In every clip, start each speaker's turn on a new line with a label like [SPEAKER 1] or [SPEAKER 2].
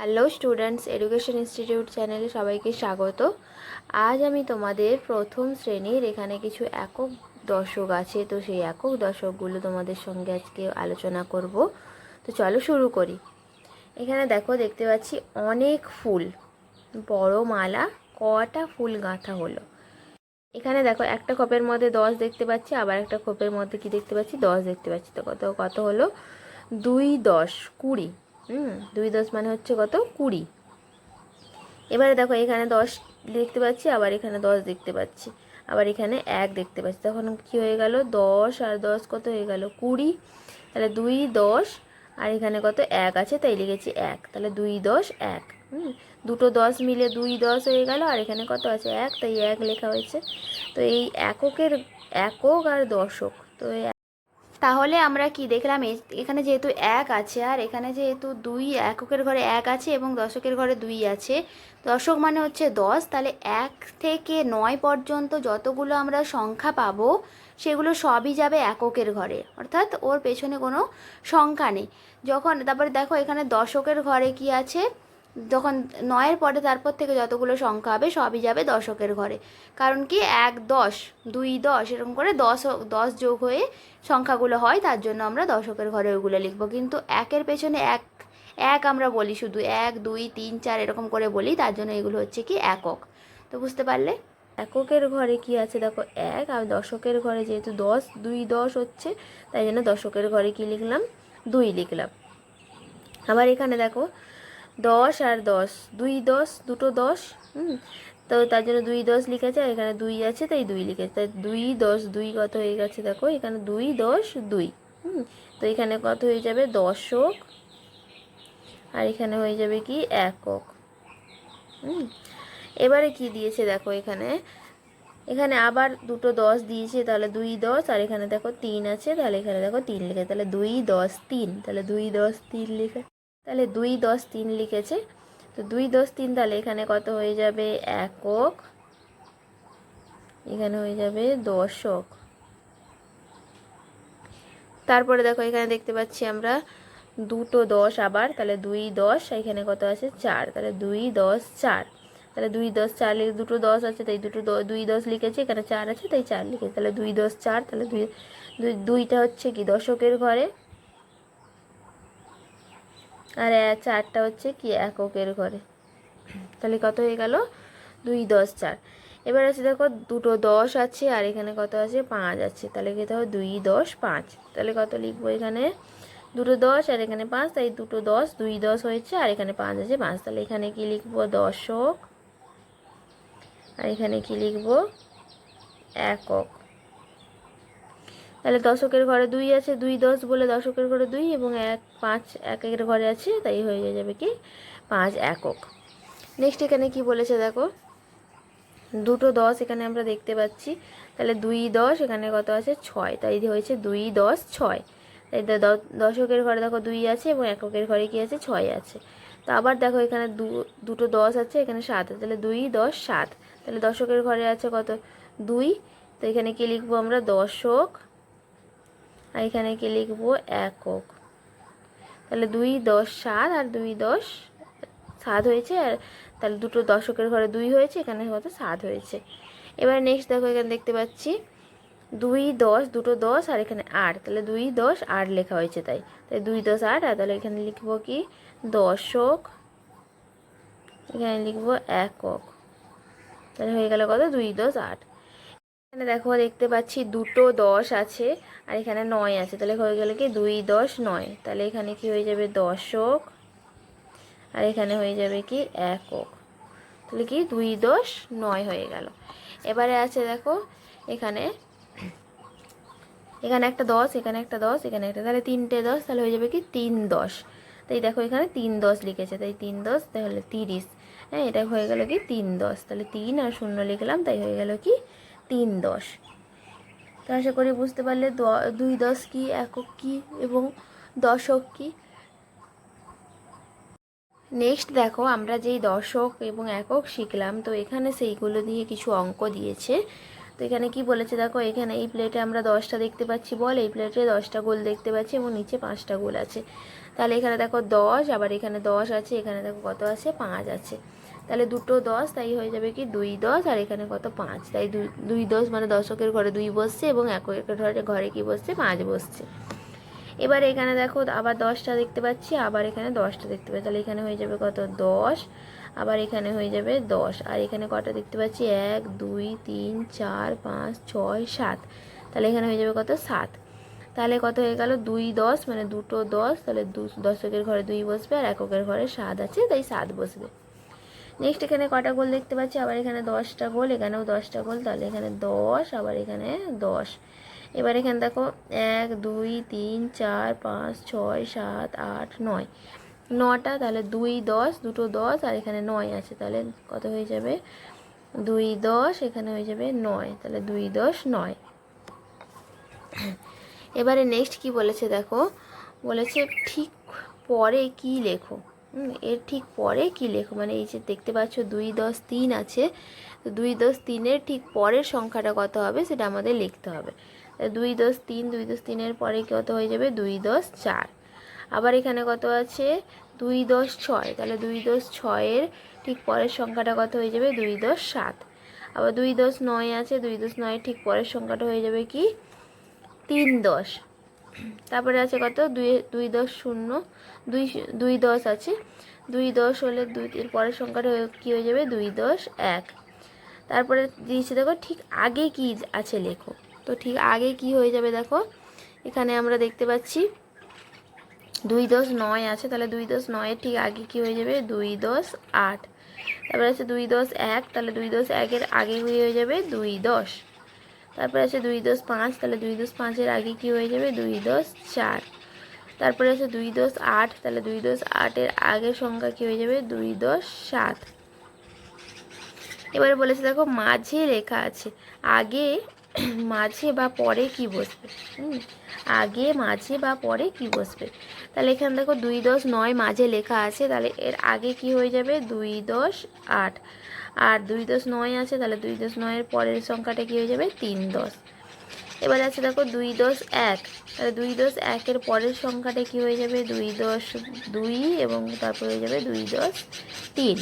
[SPEAKER 1] hello students education institute চ্যানেলে সবাইকে স্বাগত আজ আমি তোমাদের প্রথম শ্রেণীর এখানে কিছু একক দর্শক আছে তো সেই একক দর্শকগুলো তোমাদের সঙ্গে আজকে আলোচনা করব তো চলো শুরু করি এখানে দেখো দেখতে পাচ্ছি অনেক ফুল বড় মালা কটা ফুল গাঁথা হলো এখানে দেখো একটা খোপের মধ্যে দশ দেখতে পাচ্ছি আবার একটা খোপের মধ্যে কি দেখতে পাচ্ছি দশ দেখতে পাচ্ছি তো কত কত হলো দুই দশ কুড়ি হুম দুই দশ মানে হচ্ছে কত কুড়ি এবারে দেখো এখানে দশ দেখতে পাচ্ছি আবার এখানে দশ দেখতে পাচ্ছি আবার এখানে এক দেখতে পাচ্ছি তখন কি হয়ে গেল দশ আর দশ কত হয়ে গেল কুড়ি তাহলে দুই দশ আর এখানে কত এক আছে তাই লিখেছি এক তাহলে দুই দশ এক হুম দুটো দশ মিলে দুই দশ হয়ে গেল আর এখানে কত আছে এক তাই এক লেখা হয়েছে তো এই এককের একক আর দশক তো তাহলে আমরা কি দেখলাম এখানে যেহেতু এক আছে আর এখানে যেহেতু দুই এককের ঘরে এক আছে এবং দশকের ঘরে দুই আছে দশক মানে হচ্ছে দশ তাহলে এক থেকে নয় পর্যন্ত যতগুলো আমরা সংখ্যা পাবো সেগুলো সবই যাবে এককের ঘরে অর্থাৎ ওর পেছনে কোনো সংখ্যা নেই যখন তারপরে দেখো এখানে দশকের ঘরে কি আছে যখন নয়ের পরে তারপর থেকে যতগুলো সংখ্যা হবে সবই যাবে দশকের ঘরে কারণ কি এক দশ দুই দশ এরকম করে দশ দশ যোগ হয়ে সংখ্যাগুলো হয় তার জন্য আমরা দশকের ঘরে ওইগুলো লিখব কিন্তু একের পেছনে এক এক আমরা বলি শুধু এক দুই তিন চার এরকম করে বলি তার জন্য এগুলো হচ্ছে কি একক তো বুঝতে পারলে এককের ঘরে কি আছে দেখো এক আর দশকের ঘরে যেহেতু দশ দুই দশ হচ্ছে তাই জন্য দশকের ঘরে কি লিখলাম দুই লিখলাম আবার এখানে দেখো দশ আর দশ দুই দশ দুটো দশ হুম তো তার জন্য দুই দশ লিখেছে আর এখানে দুই আছে তাই দুই লিখেছে তাই দুই দশ দুই কত হয়ে গেছে দেখো এখানে দুই দশ দুই হুম তো এখানে কত হয়ে যাবে দশক আর এখানে হয়ে যাবে কি একক হুম এবারে কি দিয়েছে দেখো এখানে এখানে আবার দুটো দশ দিয়েছে তাহলে দুই দশ আর এখানে দেখো তিন আছে তাহলে এখানে দেখো তিন লিখে তাহলে দুই দশ তিন তাহলে দুই দশ তিন লিখে তাহলে দুই দশ তিন লিখেছে তো দুই দশ তিন তাহলে এখানে কত হয়ে যাবে একক এখানে হয়ে যাবে দশক তারপরে দেখো এখানে দেখতে পাচ্ছি আমরা দুটো দশ আবার তাহলে দুই দশ এখানে কত আছে চার তাহলে দুই দশ চার তাহলে দুই দশ চার লিখে দুটো দশ আছে তাই দুটো দুই দশ লিখেছে এখানে চার আছে তাই চার লিখেছে তাহলে দুই দশ চার তাহলে দুই দুইটা হচ্ছে কি দশকের ঘরে আর চারটা হচ্ছে কি এককের ঘরে তাহলে কত হয়ে গেল দুই দশ চার এবার আছে দেখো দুটো দশ আছে আর এখানে কত আছে পাঁচ আছে তাহলে কি দেখো দুই দশ পাঁচ তাহলে কত লিখবো এখানে দুটো দশ আর এখানে পাঁচ তাই দুটো দশ দুই দশ হয়েছে আর এখানে পাঁচ আছে পাঁচ তাহলে এখানে কি লিখবো দশক আর এখানে কি লিখবো একক তাহলে দশকের ঘরে দুই আছে দুই দশ বলে দশকের ঘরে দুই এবং এক পাঁচ এক একের ঘরে আছে তাই হয়ে যাবে কি পাঁচ একক নেক্সট এখানে কি বলেছে দেখো দুটো দশ এখানে আমরা দেখতে পাচ্ছি তাহলে দুই দশ এখানে কত আছে ছয় তাই হয়েছে দুই দশ ছয় তাই দশকের ঘরে দেখো দুই আছে এবং এককের ঘরে কি আছে ছয় আছে তো আবার দেখো এখানে দু দুটো দশ আছে এখানে সাত তাহলে দুই দশ সাত তাহলে দশকের ঘরে আছে কত দুই তো এখানে কি লিখবো আমরা দশক আর এখানে কি লিখব একক তাহলে দুই দশ সাত আর দুই দশ সাত হয়েছে আর তাহলে দুটো দশকের ঘরে দুই হয়েছে এখানে কত সাত হয়েছে এবার নেক্সট দেখো এখানে দেখতে পাচ্ছি দুই দশ দুটো দশ আর এখানে আট তাহলে দুই দশ আট লেখা হয়েছে তাই তাই দুই দশ আট আর তাহলে এখানে লিখব কি দশক এখানে লিখব একক তাহলে হয়ে গেল কত দুই দশ আট এখানে দেখো দেখতে পাচ্ছি দুটো দশ আছে আর এখানে নয় আছে তাহলে হয়ে গেলে কি দুই দশ নয় তাহলে এখানে কি হয়ে যাবে দশক আর এখানে হয়ে যাবে কি একক তাহলে কি দুই দশ নয় হয়ে গেল এবারে আছে দেখো এখানে এখানে একটা দশ এখানে একটা দশ এখানে একটা তাহলে তিনটে দশ তাহলে হয়ে যাবে কি তিন দশ তাই দেখো এখানে তিন দশ লিখেছে তাই তিন দশ তাহলে তিরিশ হ্যাঁ এটা হয়ে গেল কি তিন দশ তাহলে তিন আর শূন্য লিখলাম তাই হয়ে গেল কি তিন দশ তো আশা করি বুঝতে পারলে দুই দশ কি একক কি এবং দশক কি নেক্সট দেখো আমরা যেই দশক এবং একক শিখলাম তো এখানে সেইগুলো দিয়ে কিছু অঙ্ক দিয়েছে তো এখানে কি বলেছে দেখো এখানে এই প্লেটে আমরা দশটা দেখতে পাচ্ছি বল এই প্লেটে দশটা গোল দেখতে পাচ্ছি এবং নিচে পাঁচটা গোল আছে তাহলে এখানে দেখো দশ আবার এখানে দশ আছে এখানে দেখো কত আছে পাঁচ আছে তাহলে দুটো দশ তাই হয়ে যাবে কি দুই দশ আর এখানে কত পাঁচ তাই দুই দুই দশ মানে দশকের ঘরে দুই বসছে এবং একের ঘরে ঘরে কি বসছে পাঁচ বসছে এবার এখানে দেখো আবার দশটা দেখতে পাচ্ছি আবার এখানে দশটা দেখতে পাচ্ছি তাহলে এখানে হয়ে যাবে কত দশ আবার এখানে হয়ে যাবে দশ আর এখানে কটা দেখতে পাচ্ছি এক দুই তিন চার পাঁচ ছয় সাত তাহলে এখানে হয়ে যাবে কত সাত তাহলে কত হয়ে গেল দুই দশ মানে দুটো দশ তাহলে দু দশকের ঘরে দুই বসবে আর এককের ঘরে সাত আছে তাই সাত বসবে নেক্সট এখানে কটা গোল দেখতে পাচ্ছি আবার এখানে দশটা গোল এখানেও দশটা গোল তাহলে এখানে দশ আবার এখানে দশ এবার এখানে দেখো এক দুই তিন চার পাঁচ ছয় সাত আট নয় নটা তাহলে দুই দশ দুটো দশ আর এখানে নয় আছে তাহলে কত হয়ে যাবে দুই দশ এখানে হয়ে যাবে নয় তাহলে দুই দশ নয় এবারে নেক্সট কি বলেছে দেখো বলেছে ঠিক পরে কি লেখো এর ঠিক পরে কি লেখো মানে এই যে দেখতে পাচ্ছ দুই দশ তিন আছে তো দুই দশ তিনের ঠিক পরের সংখ্যাটা কত হবে সেটা আমাদের লিখতে হবে দুই দশ তিন দুই দশ তিনের পরে কত হয়ে যাবে দুই দশ চার আবার এখানে কত আছে দুই দশ ছয় তাহলে দুই দশ ছয়ের ঠিক পরের সংখ্যাটা কত হয়ে যাবে দুই দশ সাত আবার দুই দশ নয় আছে দুই দশ নয়ের ঠিক পরের সংখ্যাটা হয়ে যাবে কি তিন দশ তারপরে আছে কত দুই দুই দশ শূন্য দুই দুই দশ আছে দুই দশ হলে দুই এর পরের সংখ্যাটা কী হয়ে যাবে দুই দশ এক তারপরে দিয়েছে দেখো ঠিক আগে কি আছে লেখো তো ঠিক আগে কি হয়ে যাবে দেখো এখানে আমরা দেখতে পাচ্ছি দুই দশ নয় আছে তাহলে দুই দশ নয়ের ঠিক আগে কি হয়ে যাবে দুই দশ আট তারপরে আছে দুই দশ এক তাহলে দুই দশ একের আগে হয়ে যাবে দুই দশ তারপরে আছে দুই দোষ পাঁচ তাহলে দুই দোষ পাঁচের আগে কি হয়ে যাবে দুই দোষ চার তারপরে আছে দুই দোষ আট তাহলে দুই দোষ আটের আগের সংখ্যা কি হয়ে যাবে দুই দোষ সাত এবারে বলেছে দেখো মাঝে রেখা আছে আগে মাঝে বা পরে কি বসবে আগে মাঝে বা পরে কি বসবে তাহলে এখানে দেখো দুই দশ নয় মাঝে লেখা আছে তাহলে এর আগে কি হয়ে যাবে দুই দশ আট আর দুই দশ নয় আছে তাহলে দুই দশ নয়ের পরের সংখ্যাটা কী হয়ে যাবে তিন দশ এবার আছে দেখো দুই দশ এক তাহলে দুই দশ একের পরের সংখ্যাটা কী হয়ে যাবে দুই দশ দুই এবং তারপরে হয়ে যাবে দুই দশ তিন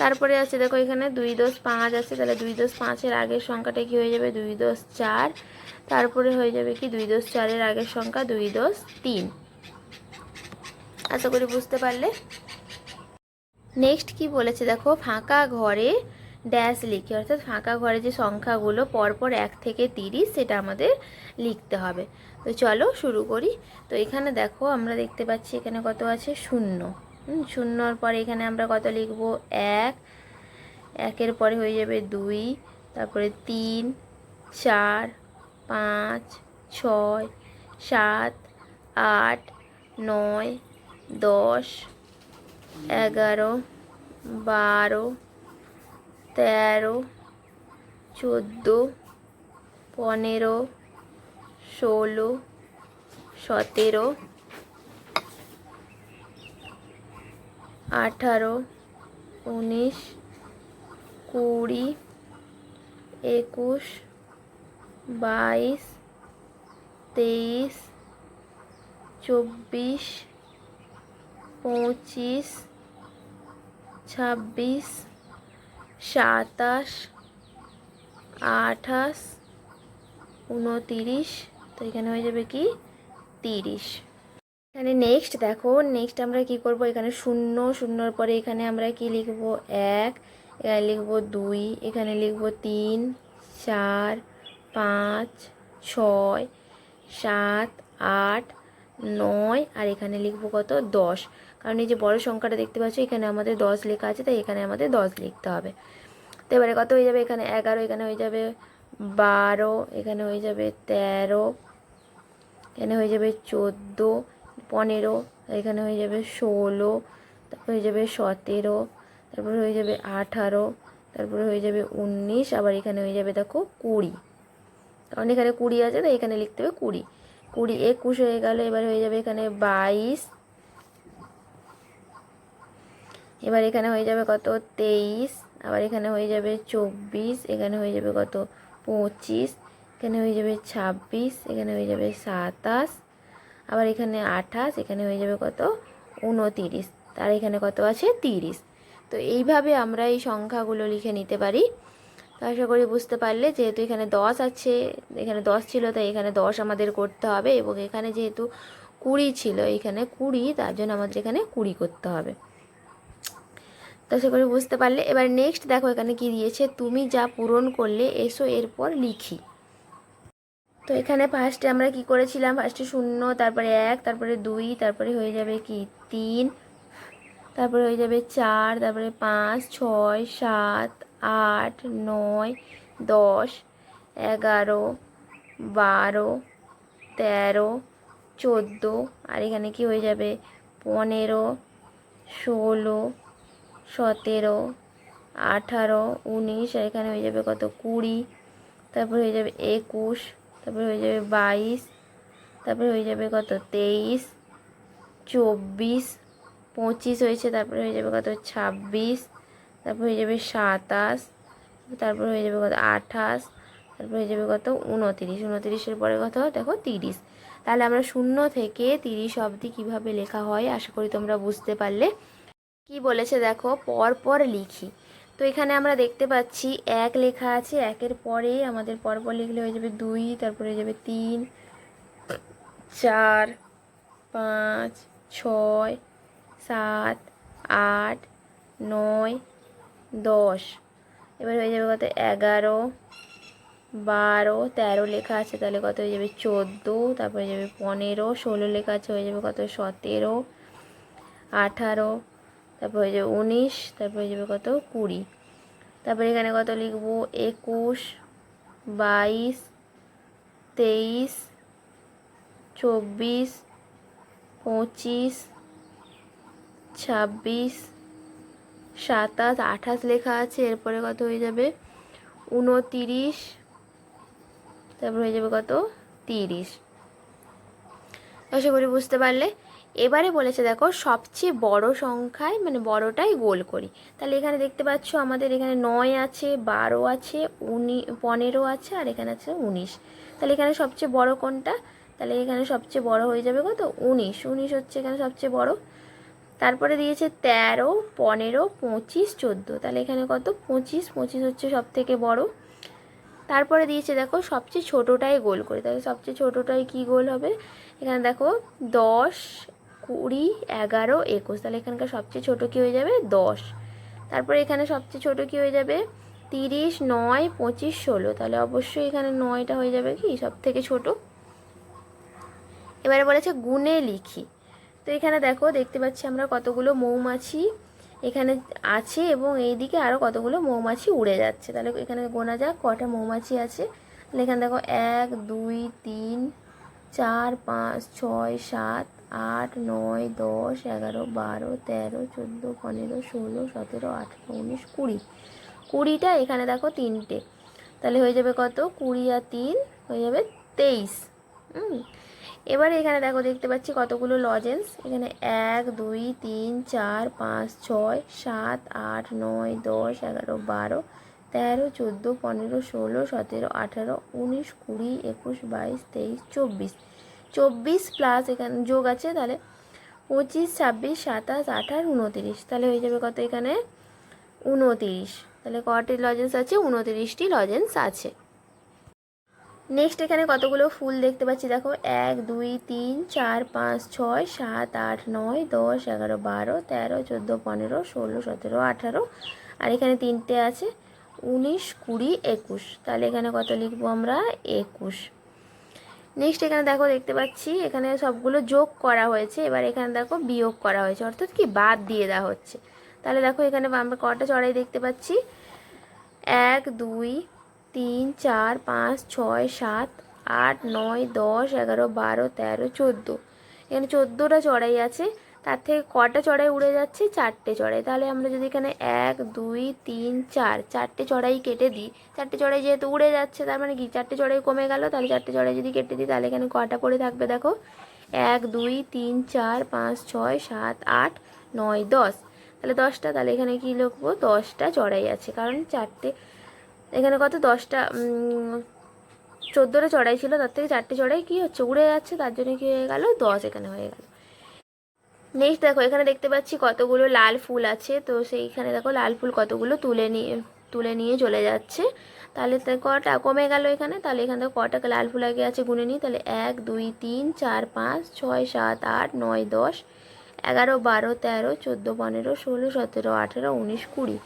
[SPEAKER 1] তারপরে আছে দেখো এখানে দুই দশ পাঁচ আছে তাহলে দুই দশ পাঁচের আগের সংখ্যাটা কী হয়ে যাবে দুই দশ চার তারপরে হয়ে যাবে কি দুই দশ চারের আগের সংখ্যা দুই দশ তিন আশা করি বুঝতে পারলে নেক্সট কি বলেছে দেখো ফাঁকা ঘরে ড্যাশ লিখে অর্থাৎ ফাঁকা ঘরে যে সংখ্যাগুলো পরপর এক থেকে তিরিশ সেটা আমাদের লিখতে হবে তো চলো শুরু করি তো এখানে দেখো আমরা দেখতে পাচ্ছি এখানে কত আছে শূন্য শূন্যর পরে এখানে আমরা কত লিখব এক একের পরে হয়ে যাবে দুই তারপরে তিন চার পাঁচ ছয় সাত আট নয় দশ এগারো বারো তেরো চোদ্দো পনেরো ষোলো সতেরো আঠারো উনিশ কুড়ি একুশ বাইশ তেইশ চব্বিশ পঁচিশ ছাব্বিশ সাতাশ আঠাশ উনতিরিশ তো এখানে হয়ে যাবে কি তিরিশ এখানে নেক্সট দেখো নেক্সট আমরা কি করব এখানে শূন্য শূন্যর পরে এখানে আমরা কি লিখব এক এখানে লিখব দুই এখানে লিখব তিন চার পাঁচ ছয় সাত আট নয় আর এখানে লিখবো কত দশ কারণ এই যে বড় সংখ্যাটা দেখতে পাচ্ছ এখানে আমাদের দশ লেখা আছে তাই এখানে আমাদের দশ লিখতে হবে তো এবারে কত হয়ে যাবে এখানে এগারো এখানে হয়ে যাবে বারো এখানে হয়ে যাবে তেরো এখানে হয়ে যাবে চোদ্দো পনেরো এখানে হয়ে যাবে ষোলো তারপর হয়ে যাবে সতেরো তারপর হয়ে যাবে আঠারো তারপরে হয়ে যাবে উনিশ আবার এখানে হয়ে যাবে দেখো কুড়ি কারণ এখানে কুড়ি আছে তাই এখানে লিখতে হবে কুড়ি কুড়ি একুশ হয়ে গেল এবার হয়ে যাবে এখানে বাইশ এবার এখানে হয়ে যাবে কত তেইশ আবার এখানে হয়ে যাবে চব্বিশ এখানে হয়ে যাবে কত পঁচিশ এখানে হয়ে যাবে ছাব্বিশ এখানে হয়ে যাবে সাতাশ আবার এখানে আঠাশ এখানে হয়ে যাবে কত উনতিরিশ তার এখানে কত আছে তিরিশ তো এইভাবে আমরা এই সংখ্যাগুলো লিখে নিতে পারি তো আশা করি বুঝতে পারলে যেহেতু এখানে দশ আছে এখানে দশ ছিল তাই এখানে দশ আমাদের করতে হবে এবং এখানে যেহেতু কুড়ি ছিল এখানে কুড়ি তার জন্য আমাদের এখানে কুড়ি করতে হবে তো আশা করি বুঝতে পারলে এবার নেক্সট দেখো এখানে কি দিয়েছে তুমি যা পূরণ করলে এসো এরপর লিখি তো এখানে ফার্স্টে আমরা কি করেছিলাম ফার্স্টে শূন্য তারপরে এক তারপরে দুই তারপরে হয়ে যাবে কি তিন তারপরে হয়ে যাবে চার তারপরে পাঁচ ছয় সাত আট নয় দশ এগারো বারো তেরো চোদ্দো আর এখানে কি হয়ে যাবে পনেরো ষোলো সতেরো আঠারো উনিশ আর এখানে হয়ে যাবে কত কুড়ি তারপর হয়ে যাবে একুশ তারপর হয়ে যাবে বাইশ তারপরে হয়ে যাবে কত তেইশ চব্বিশ পঁচিশ হয়েছে তারপরে হয়ে যাবে কত ছাব্বিশ তারপর হয়ে যাবে সাতাশ তারপর হয়ে যাবে কত আঠাশ তারপর হয়ে যাবে কত উনতিরিশ উনতিরিশের পরে কত দেখো তিরিশ তাহলে আমরা শূন্য থেকে তিরিশ অবধি কিভাবে লেখা হয় আশা করি তোমরা বুঝতে পারলে কি বলেছে দেখো পর পর লিখি তো এখানে আমরা দেখতে পাচ্ছি এক লেখা আছে একের পরে আমাদের পরপর লিখলে হয়ে যাবে দুই তারপরে হয়ে যাবে তিন চার পাঁচ ছয় সাত আট নয় দশ এবার হয়ে যাবে কত এগারো বারো তেরো লেখা আছে তাহলে কত হয়ে যাবে চোদ্দো তারপরে যাবে পনেরো ষোলো লেখা আছে হয়ে যাবে কত সতেরো আঠারো তারপর হয়ে যাবে উনিশ তারপর হয়ে যাবে কত কুড়ি তারপর এখানে কত লিখব একুশ বাইশ তেইশ চব্বিশ পঁচিশ ছাব্বিশ সাতাশ আঠাশ লেখা আছে এরপরে কত হয়ে যাবে উনতিরিশ তারপর হয়ে যাবে কত তিরিশ আশা করি বুঝতে পারলে এবারে বলেছে দেখো সবচেয়ে বড় সংখ্যায় মানে বড়টাই গোল করি তাহলে এখানে দেখতে পাচ্ছ আমাদের এখানে নয় আছে বারো আছে উনি পনেরো আছে আর এখানে আছে উনিশ তাহলে এখানে সবচেয়ে বড় কোনটা তাহলে এখানে সবচেয়ে বড় হয়ে যাবে কত উনিশ উনিশ হচ্ছে এখানে সবচেয়ে বড় তারপরে দিয়েছে তেরো পনেরো পঁচিশ চোদ্দো তাহলে এখানে কত পঁচিশ পঁচিশ হচ্ছে সব থেকে বড়ো তারপরে দিয়েছে দেখো সবচেয়ে ছোটোটাই গোল করে তাহলে সবচেয়ে ছোটোটাই কি গোল হবে এখানে দেখো দশ কুড়ি এগারো একুশ তাহলে এখানকার সবচেয়ে ছোটো কী হয়ে যাবে দশ তারপরে এখানে সবচেয়ে ছোটো কী হয়ে যাবে তিরিশ নয় পঁচিশ ষোলো তাহলে অবশ্যই এখানে নয়টা হয়ে যাবে কি সব থেকে ছোটো এবারে বলেছে গুণে লিখি তো এখানে দেখো দেখতে পাচ্ছি আমরা কতগুলো মৌমাছি এখানে আছে এবং এই দিকে আরও কতগুলো মৌমাছি উড়ে যাচ্ছে তাহলে এখানে গোনা যাক কটা মৌমাছি আছে তাহলে এখানে দেখো এক দুই তিন চার পাঁচ ছয় সাত আট নয় দশ এগারো বারো তেরো চোদ্দো পনেরো ষোলো সতেরো আঠেরো উনিশ কুড়ি কুড়িটা এখানে দেখো তিনটে তাহলে হয়ে যাবে কত কুড়ি আর তিন হয়ে যাবে তেইশ হুম এবার এখানে দেখো দেখতে পাচ্ছি কতগুলো লজেন্স এখানে এক দুই তিন চার পাঁচ ছয় সাত আট নয় দশ এগারো বারো তেরো চোদ্দো পনেরো ষোলো সতেরো আঠারো উনিশ কুড়ি একুশ বাইশ তেইশ চব্বিশ চব্বিশ প্লাস এখানে যোগ আছে তাহলে পঁচিশ ছাব্বিশ সাতাশ আঠাশ উনতিরিশ তাহলে হয়ে যাবে কত এখানে উনতিরিশ তাহলে কটি লজেন্স আছে উনতিরিশটি লজেন্স আছে নেক্সট এখানে কতগুলো ফুল দেখতে পাচ্ছি দেখো এক দুই তিন চার পাঁচ ছয় সাত আট নয় দশ এগারো বারো তেরো চোদ্দো পনেরো ষোলো সতেরো আঠারো আর এখানে তিনটে আছে উনিশ কুড়ি একুশ তাহলে এখানে কত লিখবো আমরা একুশ নেক্সট এখানে দেখো দেখতে পাচ্ছি এখানে সবগুলো যোগ করা হয়েছে এবার এখানে দেখো বিয়োগ করা হয়েছে অর্থাৎ কি বাদ দিয়ে দেওয়া হচ্ছে তাহলে দেখো এখানে আমরা কটা চড়াই দেখতে পাচ্ছি এক দুই তিন চার পাঁচ ছয় সাত আট নয় দশ এগারো বারো তেরো চোদ্দো এখানে চোদ্দোটা চড়াই আছে তার থেকে কটা চড়াই উড়ে যাচ্ছে চারটে চড়াই তাহলে আমরা যদি এখানে এক দুই তিন চার চারটে চড়াই কেটে দিই চারটে চড়াই যেহেতু উড়ে যাচ্ছে তার মানে কি চারটে চড়াই কমে গেল তাহলে চারটে চড়াই যদি কেটে দিই তাহলে এখানে কটা পড়ে থাকবে দেখো এক দুই তিন চার পাঁচ ছয় সাত আট নয় দশ তাহলে দশটা তাহলে এখানে কি লিখবো দশটা চড়াই আছে কারণ চারটে এখানে কত দশটা চোদ্দোটা চড়াই ছিল তার থেকে চারটে চড়াই কী হচ্ছে উড়ে যাচ্ছে তার জন্য কী হয়ে গেলো দশ এখানে হয়ে গেল নেক্সট দেখো এখানে দেখতে পাচ্ছি কতগুলো লাল ফুল আছে তো সেইখানে দেখো লাল ফুল কতগুলো তুলে নিয়ে তুলে নিয়ে চলে যাচ্ছে তাহলে কটা কমে গেল এখানে তাহলে এখানে কটা লাল ফুল আগে আছে গুনে নিই তাহলে এক দুই তিন চার পাঁচ ছয় সাত আট নয় দশ এগারো বারো তেরো চোদ্দো পনেরো ষোলো সতেরো আঠেরো উনিশ কুড়ি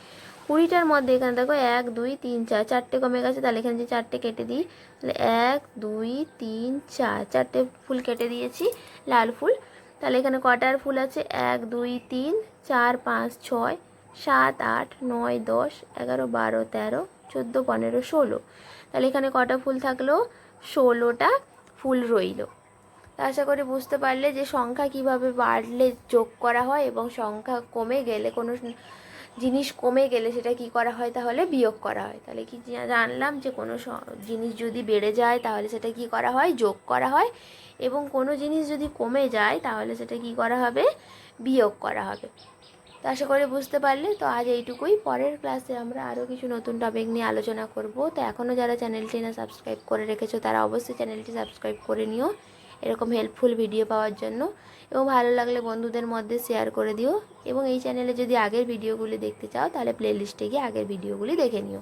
[SPEAKER 1] কুড়িটার মধ্যে এখানে দেখো এক দুই তিন চার চারটে কমে গেছে তাহলে এখানে যে চারটে কেটে দিই তাহলে এক দুই তিন চার চারটে ফুল কেটে দিয়েছি লাল ফুল তাহলে এখানে কটার ফুল আছে এক দুই তিন চার পাঁচ ছয় সাত আট নয় দশ এগারো বারো তেরো চোদ্দো পনেরো ষোলো তাহলে এখানে কটা ফুল থাকলো ষোলোটা ফুল রইল আশা করি বুঝতে পারলে যে সংখ্যা কিভাবে বাড়লে যোগ করা হয় এবং সংখ্যা কমে গেলে কোনো জিনিস কমে গেলে সেটা কি করা হয় তাহলে বিয়োগ করা হয় তাহলে কি জানলাম যে কোনো জিনিস যদি বেড়ে যায় তাহলে সেটা কি করা হয় যোগ করা হয় এবং কোনো জিনিস যদি কমে যায় তাহলে সেটা কি করা হবে বিয়োগ করা হবে তো আশা করে বুঝতে পারলে তো আজ এইটুকুই পরের ক্লাসে আমরা আরও কিছু নতুন টপিক নিয়ে আলোচনা করব তো এখনও যারা চ্যানেলটি না সাবস্ক্রাইব করে রেখেছো তারা অবশ্যই চ্যানেলটি সাবস্ক্রাইব করে নিও এরকম হেল্পফুল ভিডিও পাওয়ার জন্য এবং ভালো লাগলে বন্ধুদের মধ্যে শেয়ার করে দিও এবং এই চ্যানেলে যদি আগের ভিডিওগুলি দেখতে চাও তাহলে প্লেলিস্টে গিয়ে আগের ভিডিওগুলি দেখে নিও